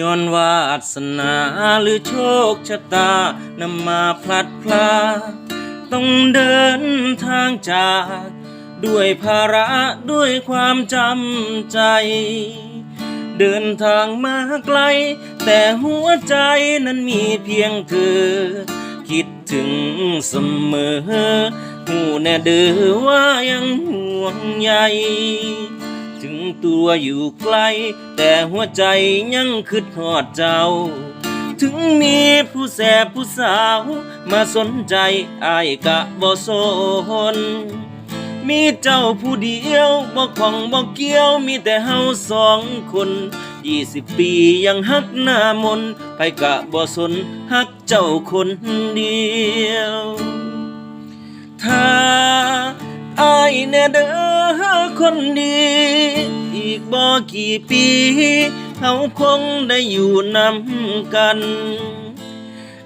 ย้อนวาสนาหรือโชคชะตานำมาพลัดพรากต้องเดินทางจาก ด้วยภาระด้วยความจำใจ เดินทางมาไกล แต่หัวใจนั้นมีเพียงเธอ คิดถึงเสมอ หูแน่เด้อว่ายังห่วงใย ตัวอยู่ไกล แต่หัวใจยังคิดหอดเจ้า ถึงมีผู้แสบผู้สาว มาสนใจอายกะบ่สนมีเจ้าผู้เดียวบ่ของบ่เกี่ยวมีแต่เฮาสองคนยี่สิบปียังฮักหน้ามนไปกะบ่สนฮักเจ้าคนเดียว ถ้าอายแน่เด้อคนดี กบ่กี่ปีเฮาคงได้อยู่นำกัน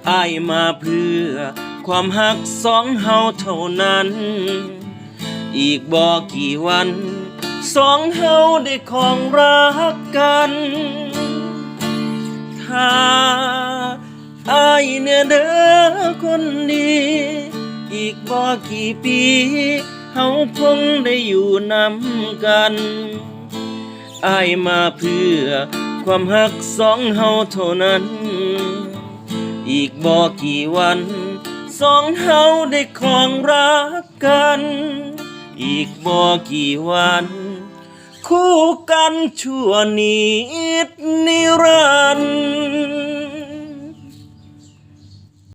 อายมาเพื่อความหักสองเฮาเท่านั้น อีกบ่กี่วัน สองเฮาได้ของรักกัน ถ้าอายเนี่ยเด้อคนดี อีกบ่กี่ปีเฮาคงได้อยู่นำกัน อายมาเพื่อ ความหักสองเฮาเท่านั้น อีกบ่กี่วัน สองเฮาได้ของรักกัน อีกบ่กี่วัน คู่กันชั่วนิดนิรันดร์